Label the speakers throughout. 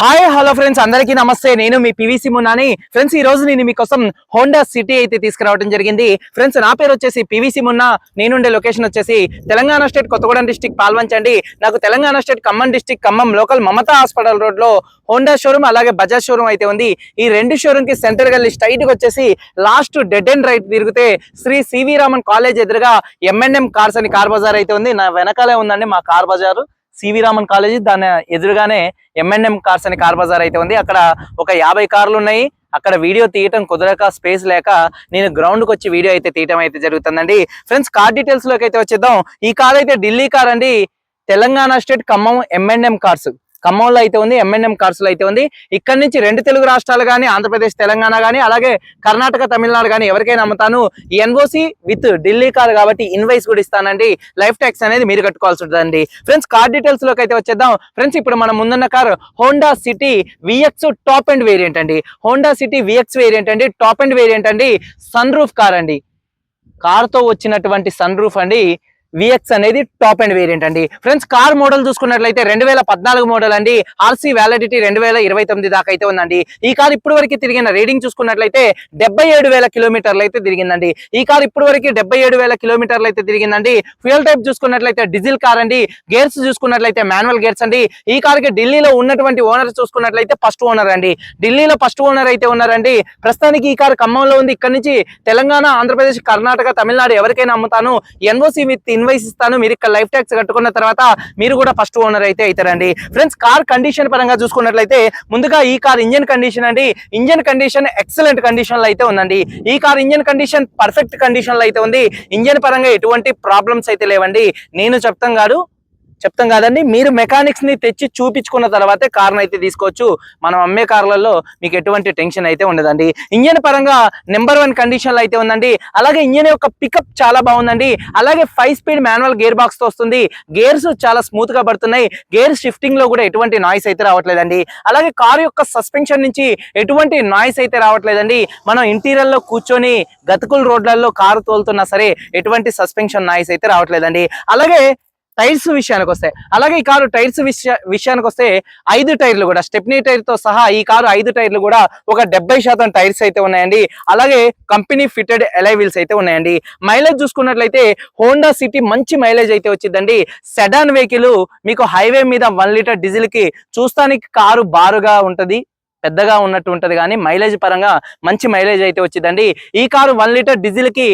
Speaker 1: Hi hello friends అందరికీ నమస్తే. నేను మీ పివిసి మున్నాని ఫ్రెండ్స్ ఈ రోజు నేను మీకోసం హోండా సిటీ అయితే తీసుకురావడం జరిగింది. ఫ్రెండ్స్ నా పేరు వచ్చేసి పివిసి మున్నా నేనుండే లొకేషన్ వచ్చేసి తెలంగాణ స్టేట్ కొత్తగూడెం డిస్టిక్ పాల్వంచండి నాకు Telangana state Khammam district Khammam local Mamata hospital రోడ్లో హోండా షోరూమ్ అలాగే బజాజ్ షోరూమ్ అయితే ఉంది. ఈ రెండు షోరూమ్కి సెంటర్ గల్లి స్ట్రైట్ వచ్చేసి లాస్ట్ డెడ్ అండ్ రైట్ తిరిగితే Shri C V Raman college ఎదురుగా ఎంఎన్ఎం కార్స్ అని కార్ బజార్ అయితే ఉంది. నా వెనకాలే ఉందండి మా కార్ బజారు. CV Raman college. దాని ఎదురుగానే ఎంఎన్ఎం కార్స్ అనే కార్ బజార్ అయితే ఉంది. అక్కడ ఒక యాభై కార్లు ఉన్నాయి. అక్కడ వీడియో తీయటం కుదరక స్పేస్ లేక నేను గ్రౌండ్కి వచ్చి వీడియో అయితే తీయటం అయితే జరుగుతుందండి. ఫ్రెండ్స్ కార్ డీటెయిల్స్లోకి అయితే వచ్చేద్దాం. ఈ కార్ అయితే ఢిల్లీ కార్ అండి. Telangana state Khammam M N M cars. ఖమ్మంలో అయితే ఉంది ఎంఎన్ఎం కార్స్లో అయితే ఉంది. ఇక్కడ నుంచి రెండు తెలుగు రాష్ట్రాలు కానీ ఆంధ్రప్రదేశ్ తెలంగాణ కానీ అలాగే కర్ణాటక తమిళనాడు కానీ ఎవరికైనా అమ్ముతాను. ఎన్ఓసి విత్ ఢిల్లీ కార్ కాబట్టి ఇన్వైస్ కూడా ఇస్తానండి. లైఫ్ ట్యాక్స్ అనేది మీరు కట్టుకోవాల్సి ఉంటుందండి. ఫ్రెండ్స్ కార్ డీటెయిల్స్లోకి అయితే వచ్చేద్దాం. ఫ్రెండ్స్ ఇప్పుడు మనం ముందున్న car Honda City VX top end variant అండి. హోండా సిటీ విఎక్స్ వేరియంట్ అండి. టాప్ అండ్ వేరియంట్ అండి. సన్ రూఫ్ కార్ అండి కార్తో వచ్చినటువంటి సన్ రూఫ్ అండి. విఎక్స్ అనేది టాప్ అండ్ వేరియంట్ అండి. ఫ్రెండ్స్ కార్ మోడల్ చూసుకున్నట్లయితే రెండు వేల పద్నాలుగు మోడల్ అండి. ఆర్సీ వ్యాలిడిటీ రెండు వేల ఇరవై తొమ్మిది దాకా అయితే ఉందండి. ఈ కార్ ఇప్పుడు వరకు తిరిగిన రీడింగ్ చూసుకున్నట్లయితే డెబ్బై ఏడు వేల కిలోమీటర్లు అయితే తిరిగిందండి. ఈ కార్ ఇప్పటి వరకు డెబ్బై ఏడు వేల కిలోమీటర్లు అయితే తిరిగిందండి. ఫ్యూయల్ టైప్ చూసుకున్నట్లయితే డీజిల్ కార్ అండి. గేర్స్ చూసుకున్నట్లయితే మాన్యువల్ గేర్స్ అండి. ఈ కార్కి ఢిల్లీలో ఉన్నటువంటి ఓనర్ చూసుకున్నట్లయితే ఫస్ట్ ఓనర్ అండి. ఢిల్లీలో ఫస్ట్ ఓనర్ అయితే ఉన్నారండి. ప్రస్తుతానికి ఈ కార్ ఖమ్మంలో ఉంది. ఇక్కడ నుంచి తెలంగాణ ఆంధ్రప్రదేశ్ కర్ణాటక తమిళనాడు ఎవరికైనా అమ్ముతాను. ఎన్ఓసి విత్ ఇన్వైస్ ఇస్తాను. మీరు ఇక్కడ లైఫ్ ట్యాక్స్ కట్టుకున్న తర్వాత మీరు కూడా ఫస్ట్ ఓనర్ అయితే అవుతారండి. ఫ్రెండ్స్ కార్ కండిషన్ పరంగా చూసుకున్నట్లయితే ముందుగా ఈ కార్ ఇంజన్ కండిషన్ అండి. ఇంజన్ కండిషన్ ఎక్సలెంట్ కండిషన్లో అయితే ఉందండి. ఈ కార్ ఇంజన్ కండిషన్ పర్ఫెక్ట్ కండిషన్లో అయితే ఉంది. ఇంజన్ పరంగా ఎటువంటి ప్రాబ్లమ్స్ అయితే లేవండి. నేను చెప్తాం కాదు చెప్తాం కాదండి. మీరు మెకానిక్స్ని తెచ్చి చూపించుకున్న తర్వాతే కార్ని అయితే తీసుకోవచ్చు. మనం అమ్మే కార్లలో మీకు ఎటువంటి టెన్షన్ అయితే ఉండదండి. ఇంజన్ పరంగా నెంబర్ వన్ కండిషన్లో అయితే ఉందండి. అలాగే ఇంజన్ యొక్క పికప్ చాలా బాగుందండి. అలాగే ఫైవ్ స్పీడ్ మాన్యువల్ గేర్ బాక్స్తో వస్తుంది. గేర్స్ చాలా స్మూత్గా పడుతున్నాయి. గేర్ షిఫ్టింగ్లో కూడా ఎటువంటి నాయిస్ అయితే రావట్లేదండి. అలాగే కారు యొక్క సస్పెన్షన్ నుంచి ఎటువంటి నాయిస్ అయితే రావట్లేదండి. మనం ఇంటీరియర్లో కూర్చొని గతుకుల రోడ్లలో కారు తోలుతున్నా సరే ఎటువంటి సస్పెన్షన్ నాయిస్ అయితే రావట్లేదండి. అలాగే టైర్స్ విషయానికి వస్తే అలాగే ఈ కారు టైర్స్ విషయ విషయానికి వస్తే ఐదు టైర్లు కూడా స్టెప్నీ టైర్తో సహా ఈ కారు ఐదు టైర్లు కూడా ఒక డెబ్బై శాతం టైర్స్ అయితే ఉన్నాయండి. అలాగే కంపెనీ ఫిటెడ్ ఎలైవిల్స్ అయితే ఉన్నాయండి. మైలేజ్ చూసుకున్నట్లయితే హోండా సిటీ మంచి మైలేజ్ అయితే వచ్చిందండి. సెడాన్ వెహికల్ మీకు హైవే మీద వన్ లీటర్ డీజిల్కి చూస్తానికి కారు బారుగా ఉంటది పెద్దగా ఉన్నట్టు ఉంటది కానీ మైలేజ్ పరంగా మంచి మైలేజ్ అయితే వచ్చిందండి. ఈ కారు వన్ లీటర్ డీజిల్కి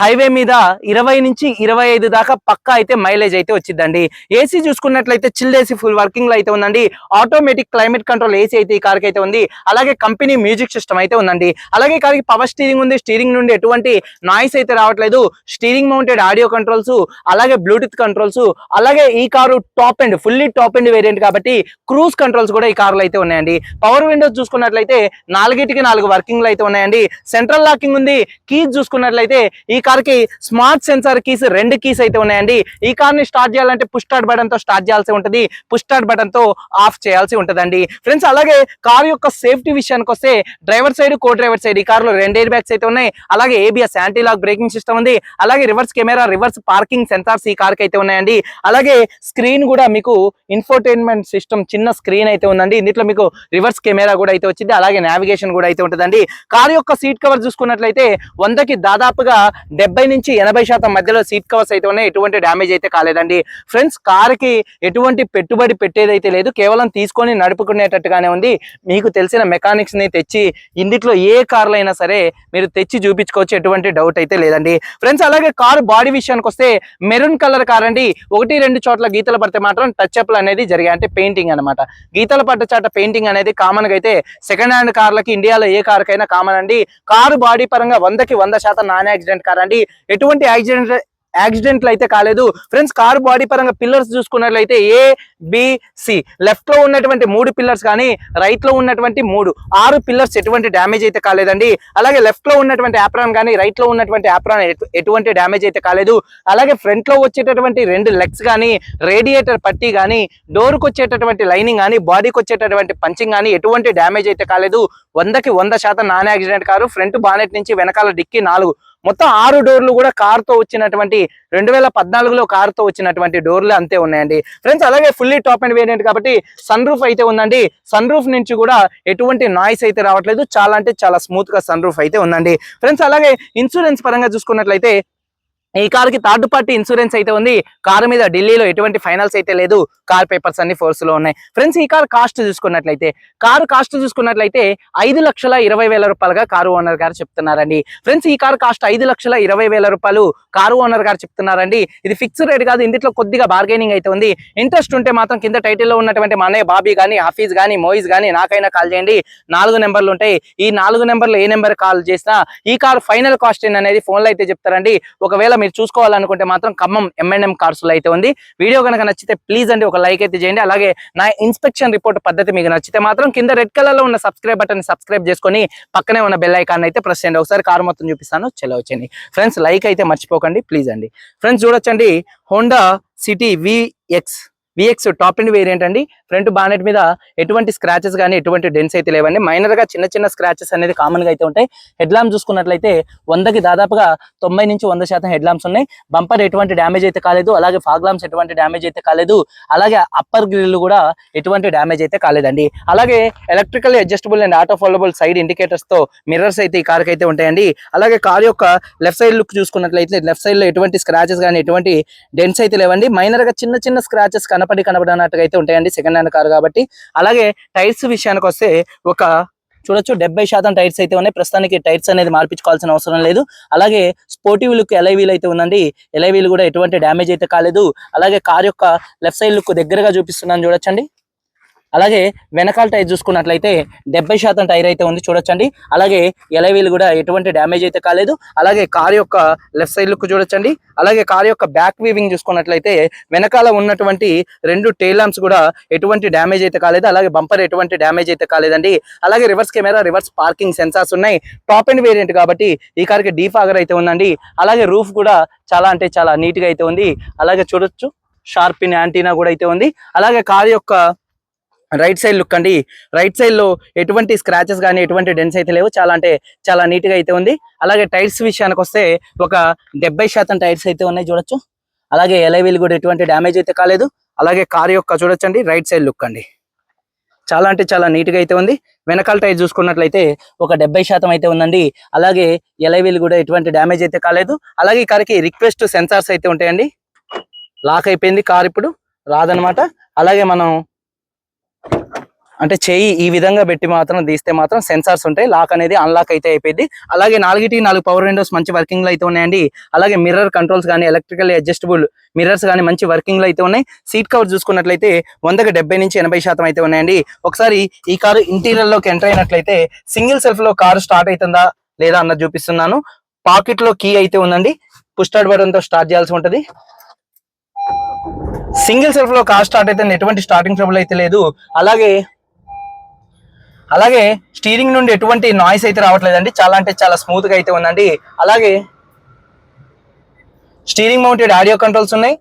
Speaker 1: హైవే మీద ఇరవై నుంచి ఇరవై ఐదు దాకా పక్కా అయితే మైలేజ్ అయితే వచ్చిందండి. ఏసీ చూసుకున్నట్లయితే చిల్ ఏసీ ఫుల్ వర్కింగ్లో అయితే ఉందండి. ఆటోమేటిక్ క్లైమేట్ కంట్రోల్ ఏసీ అయితే ఈ కార్కి అయితే ఉంది. అలాగే కంపెనీ మ్యూజిక్ సిస్టమ్ అయితే ఉందండి. అలాగే కార్కి పవర్ స్టీరింగ్ ఉంది. స్టీరింగ్ నుండి ఎటువంటి నాయిస్ అయితే రావట్లేదు. స్టీరింగ్ మౌంటెడ్ ఆడియో కంట్రోల్స్ అలాగే బ్లూటూత్ కంట్రోల్స్ అలాగే ఈ car top end fully top end variant కాబట్టి క్రూజ్ కంట్రోల్స్ కూడా ఈ కార్లో అయితే ఉన్నాయండి. పవర్ విండోస్ చూసుకున్నట్లయితే నాలుగిటికి నాలుగు వర్కింగ్లు అయితే ఉన్నాయండి. సెంట్రల్ లాకింగ్ ఉంది. కీస్ చూసుకున్నట్లయితే ఈ కార్కి స్మార్ట్ సెన్సార్ కీస్ రెండు కీస్ అయితే ఉన్నాయండి. ఈ కార్ని స్టార్ట్ చేయాలంటే పుష్ స్టార్ట్ బటన్తో స్టార్ట్ చేయాల్సి ఉంటుంది. పుష్ స్టార్ట్ బటన్తో ఆఫ్ చేయాల్సి ఉంటుందండి. ఫ్రెండ్స్ అలాగే కార్ యొక్క సేఫ్టీ విషయానికి వస్తే driver side co driver side ఈ కార్లో రెండు ఎయిర్ బ్యాగ్స్ అయితే ఉన్నాయి. అలాగే ABS anti lock braking system ఉంది. అలాగే reverse camera reverse parking sensors ఈ కార్కి అయితే ఉన్నాయండి. అలాగే స్క్రీన్ కూడా మీకు ఇన్ఫోటైన్మెంట్ సిస్టమ్ చిన్న స్క్రీన్ అయితే ఉందండి. ఇందులో మీకు రివర్స్ కెమెరా కూడా అయితే వచ్చింది. అలాగే నావిగేషన్ కూడా అయితే ఉంటుందండి. కార్ యొక్క సీట్ కవర్ చూసుకున్నట్లయితే వందకి దాదాపుగా డెబ్బై నుంచి ఎనభై శాతం మధ్యలో సీట్ కవర్స్ అయితే ఉన్నాయి. ఎటువంటి డ్యామేజ్ అయితే కాలేదండి. ఫ్రెండ్స్ కార్కి ఎటువంటి పెట్టుబడి పెట్టేదైతే లేదు. కేవలం తీసుకొని నడుపుకునేటట్టుగానే ఉంది. మీకు తెలిసిన మెకానిక్స్ని తెచ్చి ఇందిట్లో ఏ కార్లు అయినా సరే మీరు తెచ్చి చూపించుకోవచ్చు. ఎటువంటి డౌట్ అయితే లేదండి. ఫ్రెండ్స్ అలాగే కారు బాడీ విషయానికి వస్తే మెరూన్ కలర్ కార్ అండి. ఒకటి రెండు చోట్ల గీతలు పడితే మాత్రం టచ్ అప్లు అనేది జరిగాయి. అంటే పెయింటింగ్ అన్నమాట. గీతలు పడ్డ చాట పెయింటింగ్ అనేది కామన్గా అయితే సెకండ్ హ్యాండ్ కార్లకి ఇండియాలో ఏ కార్కైనా కామన్ అండి. కారు బాడీ పరంగా వందకి వంద శాతం నాన్ యాక్సిడెంట్ కార్ అండి. ఎటువంటి యాక్సిడెంట్ యాక్సిడెంట్లు అయితే కాలేదు. ఫ్రెండ్స్ కార్ బాడీ పరంగా పిల్లర్స్ చూసుకున్నట్లయితే ఏ బిసి లెఫ్ట్లో ఉన్నటువంటి మూడు పిల్లర్స్ కానీ రైట్లో ఉన్నటువంటి మూడు ఆరు పిల్లర్స్ ఎటువంటి డ్యామేజ్ అయితే కాలేదండి. అలాగే లెఫ్ట్లో ఉన్నటువంటి యాప్రాన్ కానీ రైట్లో ఉన్నటువంటి యాప్రాన్ ఎటువంటి డ్యామేజ్ అయితే కాలేదు. అలాగే ఫ్రంట్లో వచ్చేటటువంటి రెండు లెగ్స్ కానీ రేడియేటర్ పట్టి కానీ డోర్కి వచ్చేటటువంటి లైనింగ్ కానీ బాడీకి వచ్చేటటువంటి పంచింగ్ కానీ ఎటువంటి డ్యామేజ్ అయితే కాలేదు. వందకి వంద శాతం non accident car. Front bonnet నుంచి వెనకాల డిక్కి నాలుగు. మొత్తం ఆరు డోర్లు కూడా కార్తో వచ్చినటువంటి రెండు వేల పద్నాలుగులో కార్తో వచ్చినటువంటి డోర్లు అంతే ఉన్నాయండి. ఫ్రెండ్స్ అలాగే ఫుల్లీ టాప్ అండ్ వేరియంట్ కాబట్టి సన్ రూఫ్ అయితే ఉందండి. సన్ రూఫ్ నుంచి కూడా ఎటువంటి నాయిస్ అయితే రావట్లేదు. చాలా అంటే చాలా స్మూత్గా సన్ రూఫ్ అయితే ఉందండి. ఫ్రెండ్స్ అలాగే ఇన్సూరెన్స్ పరంగా చూసుకున్నట్లయితే ఈ కార్కి థర్డ్ పార్టీ ఇన్సూరెన్స్ అయితే ఉంది. కార్ మీద ఢిల్లీలో ఎటువంటి ఫైనల్స్ అయితే లేదు. కార్ పేపర్స్ అన్ని ఫోర్స్లో ఉన్నాయి. ఫ్రెండ్స్ ఈ కార్ కాస్ట్ చూసుకున్నట్లయితే కారు కాస్ట్ చూసుకున్నట్లయితే ఐదు లక్షల ఇరవై వేల రూపాయలుగా కారు ఓనర్ గారు చెప్తున్నారండి. ఫ్రెండ్స్ ఈ కార్ కాస్ట్ ఐదు లక్షల ఇరవై వేల రూపాయలు కారు ఓనర్ గారు చెప్తున్నారండి. ఇది ఫిక్స్డ్ రేట్ కాదు. ఇందులో కొద్దిగా బార్గెనింగ్ అయితే ఉంది. ఇంట్రెస్ట్ ఉంటే మాత్రం కింద టైటిల్లో ఉన్నటువంటి మా అన్నయ్య బాబీ కానీ ఆఫీస్ కానీ మోయిజ్ కానీ నాకైనా కాల్ చేయండి. నాలుగు నెంబర్లు ఉంటాయి. ఈ నాలుగు నెంబర్లు ఏ నెంబర్ కాల్ చేసినా ఈ కార్ ఫైనల్ కాస్ట్ అనేది ఫోన్లో అయితే చెప్తారండి. ఒకవేళ మీరు చూసుకోవాలనుకుంటే మాత్రం ఖమ్మం ఎంఎన్ఎం కార్స్లో అయితే ఉంది. వీడియో కనుక నచ్చితే ప్లీజ్ అండి ఒక లైక్ అయితే చేయండి. అలాగే నా ఇన్స్పెక్షన్ రిపోర్ట్ పద్ధతి మీకు నచ్చితే మాత్రం కింద రెడ్ కలర్లో ఉన్న సబ్స్క్రైబ్ బటన్ సబ్స్క్రైబ్ చేసుకొని పక్కనే ఉన్న బెల్ ఐకాన్ అయితే ప్రెస్ చేయండి. ఒకసారి కార్ మొత్తం చూపిస్తాను. చలో వచ్చేయండి. ఫ్రెండ్స్ లైక్ అయితే మర్చిపోకండి. ప్లీజ్ అండి. ఫ్రెండ్స్ చూడొచ్చండి. Honda City VX VX top end variant అండి. ఫ్రంట్ బానెట్ మీద ఎటువంటి స్క్రాచెస్ కానీ ఎటువంటి డెన్స్ అయితే లేవండి. మైనర్గా చిన్న చిన్న స్క్రాచెస్ అనేది కామన్గా అయితే ఉంటాయి. హెడ్ ల్యాంప్ చూసుకున్నట్లయితే వందకి దాదాపుగా తొంభై నుంచి వంద శాతం హెడ్ ల్యాంప్స్ ఉన్నాయి. బంపర్ ఎటువంటి డ్యామేజ్ అయితే కాలేదు. అలాగే ఫాగ్ ల్యాంప్స్ ఎటువంటి డ్యామేజ్ అయితే కాలేదు. అలాగే అప్పర్ గ్రిల్ కూడా ఎటువంటి డ్యామేజ్ అయితే కాలేదండి. అలాగే electrical adjustable and auto foldable side ఇండికేటర్స్తో mirrors అయితే ఈ కార్కి అయితే ఉంటాయండి. అలాగే కార్ యొక్క లెఫ్ట్ సైడ్ లుక్ చూసుకున్నట్లయితే లెఫ్ట్ సైడ్లో ఎటువంటి స్క్రాచెస్ కానీ ఎటువంటి డెన్స్ అయితే లేవండి. మైనర్గా చిన్న చిన్న స్క్రాచెస్ కానీ కనపడి కనపడనట్టుగా అయితే ఉంటాయండి సెకండ్ హ్యాండ్ కార్ కాబట్టి. అలాగే టైర్స్ విషయానికి వస్తే ఒక చూడొచ్చు డెబ్బై శాతం టైర్స్ అయితే ఉన్నాయి. ప్రస్తుతానికి టైర్స్ అనేది మార్పించుకోవాల్సిన అవసరం లేదు. అలాగే స్పోర్టివ్ లుక్ ఎలైవీల్ అయితే ఉందండి. ఎలైవీల్ కూడా ఎటువంటి డ్యామేజ్ అయితే కాలేదు. అలాగే కార్ యొక్క లెఫ్ట్ సైడ్ లుక్ దగ్గరగా చూపిస్తున్నాను చూడొచ్చండి. అలాగే వెనకాల టైర్ చూసుకున్నట్లయితే డెబ్బై శాతం టైర్ అయితే ఉంది చూడొచ్చండి. అలాగే ఎలవీలు కూడా ఎటువంటి డ్యామేజ్ అయితే కాలేదు. అలాగే కార్ యొక్క లెఫ్ట్ సైడ్ లుక్ చూడొచ్చండి. అలాగే కార్ యొక్క బ్యాక్ వీవింగ్ చూసుకున్నట్లయితే వెనకాల ఉన్నటువంటి రెండు టైల్ ల్యాంప్స్ కూడా ఎటువంటి డ్యామేజ్ అయితే కాలేదు. అలాగే బంపర్ ఎటువంటి డ్యామేజ్ అయితే కాలేదండి. అలాగే reverse camera reverse parking sensors ఉన్నాయి. టాప్ అండ్ వేరియంట్ కాబట్టి ఈ కార్కి డీఫాగర్ అయితే ఉందండి. అలాగే రూఫ్ కూడా చాలా అంటే చాలా నీట్గా అయితే ఉంది. అలాగే చూడొచ్చు. షార్పిన్ యాంటీనా కూడా అయితే ఉంది. అలాగే కార్ యొక్క రైట్ సైడ్ లుక్ అండి. రైట్ సైడ్లో ఎటువంటి స్క్రాచెస్ కానీ ఎటువంటి డెన్స్ అయితే లేవు. చాలా అంటే చాలా నీట్గా అయితే ఉంది. అలాగే టైర్స్ విషయానికి వస్తే ఒక డెబ్బై శాతం టైర్స్ అయితే ఉన్నాయి చూడొచ్చు. అలాగే ఎలవీలు కూడా ఎటువంటి డ్యామేజ్ అయితే కాలేదు. అలాగే కార్ యొక్క చూడొచ్చండి. రైట్ సైడ్ లుక్ అండి. చాలా అంటే చాలా నీట్గా అయితే ఉంది. వెనకాల టైర్ చూసుకున్నట్లయితే ఒక డెబ్బై శాతం అయితే ఉందండి. అలాగే ఎలవీలు కూడా ఎటువంటి డ్యామేజ్ అయితే కాలేదు. అలాగే ఈ కార్కి రిక్వెస్ట్ సెన్సార్స్ అయితే ఉంటాయండి. లాక్ అయిపోయింది కార్ ఇప్పుడు. రాదనమాట అలాగే మనం అంటే చెయ్యి ఈ విధంగా పెట్టి మాత్రం తీస్తే మాత్రం సెన్సార్స్ ఉంటాయి. లాక్ అనేది అన్లాక్ అయితే అయిపోయింది అలాగే నాలుగిటి నాలుగు పవర్ విండోస్ మంచి వర్కింగ్లో అయితే ఉన్నాయండి. అలాగే మిర్రర్ కంట్రోల్స్ కానీ ఎలక్ట్రికల్ అడ్జస్టబుల్ మిర్రర్స్ కానీ మంచి వర్కింగ్లో అయితే ఉన్నాయి. సీట్ కవర్ చూసుకున్నట్లయితే వందకి డెబ్బై నుంచి ఎనభై శాతం అయితే ఉన్నాయండి. ఒకసారి ఈ కారు ఇంటీరియర్లోకి ఎంటర్ అయినట్లయితే సింగిల్ సెల్ఫ్లో కారు స్టార్ట్ అవుతుందా లేదా అన్నది చూపిస్తున్నాను. పాకెట్లో కీ అయితే ఉందండి. పుస్టార్ట్ బటన్తో స్టార్ట్ చేయాల్సి ఉంటుంది. సింగిల్ సెల్ఫ్లో కార్ స్టార్ట్ అయితే ఎటువంటి స్టార్టింగ్ ట్రబుల్ అయితే లేదు. అలాగే అలాగే స్టీరింగ్ నుండి ఎటువంటి నాయిస్ అయితే రావట్లేదండి. చాలా అంటే చాలా స్మూత్గా అయితే ఉందండి. అలాగే స్టీరింగ్ మౌంటెడ్ ఆడియో కంట్రోల్స్ ఉన్నాయి.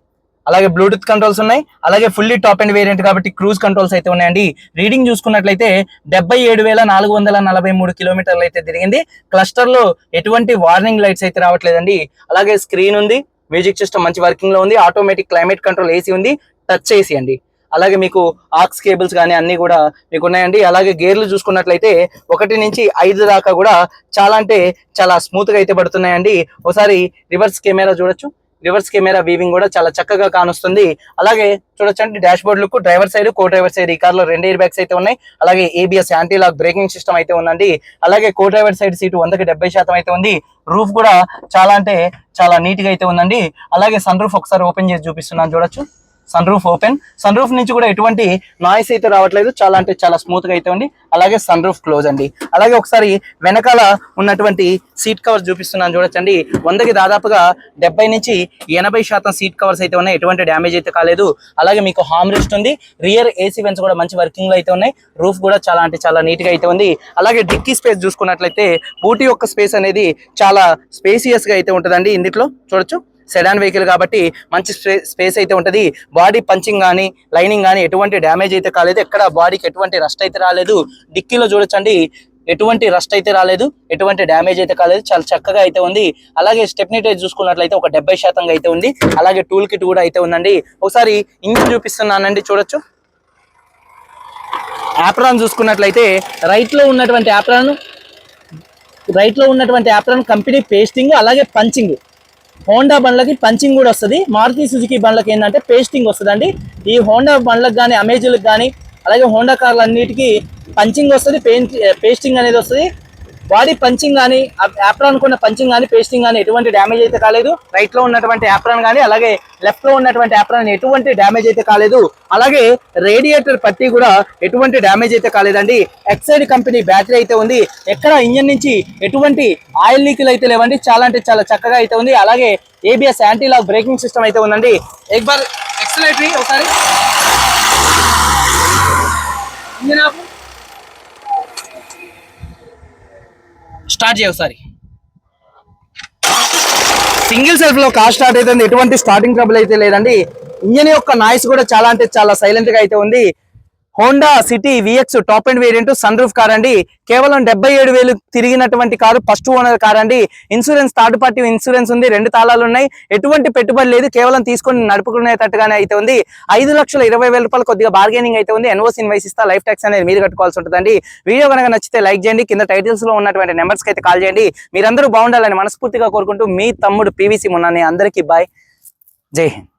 Speaker 1: అలాగే బ్లూటూత్ కంట్రోల్స్ ఉన్నాయి. అలాగే ఫుల్లీ టాప్ అండ్ వేరియంట్ కాబట్టి క్రూజ్ కంట్రోల్స్ అయితే ఉన్నాయండి. రీడింగ్ చూసుకున్నట్లయితే డెబ్బై ఏడు వేల నాలుగు వందల నలభై మూడు కిలోమీటర్లు అయితే తిరిగింది. క్లస్టర్లో ఎటువంటి వార్నింగ్ లైట్స్ అయితే రావట్లేదండి. అలాగే స్క్రీన్ ఉంది. మ్యూజిక్ సిస్టమ్ మంచి వర్కింగ్లో ఉంది. ఆటోమేటిక్ క్లైమేట్ కంట్రోల్ ఏసీ ఉంది. టచ్ ఏసీ అండి. అలాగే మీకు ఆక్స్ కేబుల్స్ కానీ అన్ని కూడా మీకు ఉన్నాయండి అలాగే గేర్లు చూసుకున్నట్లయితే ఒకటి నుంచి ఐదు దాకా కూడా చాలా అంటే చాలా స్మూత్గా అయితే పడుతున్నాయండి. ఒకసారి రివర్స్ కెమెరా చూడొచ్చు. రివర్స్ కెమెరా వీవింగ్ కూడా చాలా చక్కగా కానొస్తుంది. అలాగే చూడొచ్చండి dashboard look driver side co driver side ఈ కార్లో రెండు ఎయిర్ బ్యాగ్స్ అయితే ఉన్నాయి. అలాగే ABS anti lock braking system అయితే ఉందండి. అలాగే కో డ్రైవర్ సైడ్ సీటు వందకి డెబ్బై శాతం అయితే ఉంది. రూఫ్ కూడా చాలా అంటే చాలా నీట్గా అయితే ఉందండి. అలాగే సన్ రూఫ్ ఒకసారి ఓపెన్ చేసి చూపిస్తున్నాను చూడొచ్చు. Sunroof open. సన్ రూఫ్ నుంచి కూడా ఎటువంటి నాయిస్ అయితే రావట్లేదు. చాలా అంటే చాలా స్మూత్గా అయితే ఉంది. అలాగే సన్ రూఫ్ క్లోజ్ అండి. అలాగే ఒకసారి వెనకాల ఉన్నటువంటి సీట్ కవర్స్ చూపిస్తున్నాను చూడొచ్చండి. వందకి దాదాపుగా డెబ్బై నుంచి ఎనభై శాతం సీట్ కవర్స్ అయితే ఉన్నాయి. ఎటువంటి డ్యామేజ్ అయితే కాలేదు. అలాగే మీకు హామ్ రెస్ట్ ఉంది. రియర్ ఏసీ వెన్స్ కూడా మంచి వర్కింగ్లో అయితే ఉన్నాయి. రూఫ్ కూడా చాలా అంటే చాలా నీట్గా అయితే ఉంది. అలాగే డిక్కీ స్పేస్ చూసుకున్నట్లయితే బూటీ యొక్క స్పేస్ అనేది చాలా స్పేసియస్గా అయితే ఉంటుందండి. ఇందులో చూడొచ్చు. సెడాన్ వెహికల్ కాబట్టి మంచి స్పేస్ అయితే ఉంటుంది. బాడీ పంచింగ్ కానీ లైనింగ్ కానీ ఎటువంటి డ్యామేజ్ అయితే కాలేదు. ఎక్కడ బాడీకి ఎటువంటి రస్ట్ అయితే రాలేదు. డిక్కీలో చూడొచ్చండి. ఎటువంటి రస్ట్ అయితే రాలేదు. ఎటువంటి డ్యామేజ్ అయితే కాలేదు. చాలా చక్కగా అయితే ఉంది. అలాగే స్టెప్నీ చూసుకున్నట్లయితే ఒక డెబ్బై శాతంగా అయితే ఉంది. అలాగే టూల్ కిట్ కూడా అయితే ఉందండి. ఒకసారి ఇంజిన్ చూపిస్తున్నానండి. చూడొచ్చు. యాప్రాన్ చూసుకున్నట్లయితే రైట్లో ఉన్నటువంటి యాప్రాన్ రైట్లో ఉన్నటువంటి యాప్రాన్ కంపెనీ పేస్టింగ్ అలాగే పంచింగ్ హోండా బండ్లకి పంచింగ్ కూడా వస్తుంది. మారుతి సుజుకి బండ్లకి ఏంటంటే పేస్టింగ్ వస్తుందండి. ఈ హోండా బండ్లకు కానీ అమేజులకు కానీ అలాగే హోండా కార్లు అన్నిటికీ పంచింగ్ వస్తుంది పెయింట్ పేస్టింగ్ అనేది వస్తుంది. బాడీ పంచింగ్ కానీ యాప్రాన్ అనుకున్న పంచింగ్ కానీ పేస్టింగ్ కానీ ఎటువంటి డ్యామేజ్ అయితే కాలేదు. రైట్లో ఉన్నటువంటి యాప్రాన్ కానీ అలాగే లెఫ్ట్లో ఉన్నటువంటి యాప్రాన్ ఎటువంటి డ్యామేజ్ అయితే కాలేదు. అలాగే రేడియేటర్ పట్టి కూడా ఎటువంటి డ్యామేజ్ అయితే కాలేదండి. ఎక్సైడ్ కంపెనీ బ్యాటరీ అయితే ఉంది. ఎక్కడ ఇంజన్ నుంచి ఎటువంటి ఆయిల్ లీకులు అయితే లేవండి. చాలా అంటే చాలా చక్కగా అయితే ఉంది. అలాగే ABS anti lock braking system అయితే ఉందండి. ఎక్బార్ ఎక్సలేటరీ ఒకసారి. ఇంజన్ ఆపు. స్టార్ట్ చేయ ఒకసారి. సింగిల్ సెల్ఫ్లో కార్ స్టార్ట్ అయితే ఎటువంటి స్టార్టింగ్ ట్రబుల్ అయితే లేదండి. ఇంజన్ యొక్క నాయిస్ కూడా చాలా అంటే చాలా సైలెంట్గా అయితే ఉంది. Honda City VX top and variant sunroof car అండి. కేవలం డెబ్బై ఏడు వేలు తిరిగినటువంటి కారు ఫస్ట్ ఓనర్ కార్ అండి. ఇన్సూరెన్స్ థర్డ్ పార్టీ ఇన్సూరెన్స్ ఉంది. రెండు తాళాలు ఉన్నాయి. ఎటువంటి పెట్టుబడి లేదు. కేవలం తీసుకొని నడుపుకునేటట్టుగానే అయితే ఉంది. ఐదు లక్షల ఇరవై వేల రూపాయలు కొద్దిగా బార్గెనింగ్ అయితే ఉంది. ఎన్ఓస్ ఇన్వైస్ ఇస్తా లైఫ్ ట్యాక్స్ అనేది మీరు కట్టుకోవాల్సి ఉంటుందండి. వీడియో కనుక నచ్చితే లైక్ చేయండి. కింద టైటిల్స్లో ఉన్నటువంటి నెంబర్స్ అయితే కాల్ చేయండి. మీరందరూ బాగుండాలని మనస్ఫూర్తిగా కోరుకుంటూ మీ తమ్ముడు పీవీసీ మున్నాని అందరికీ బాయ్ జై హింద్.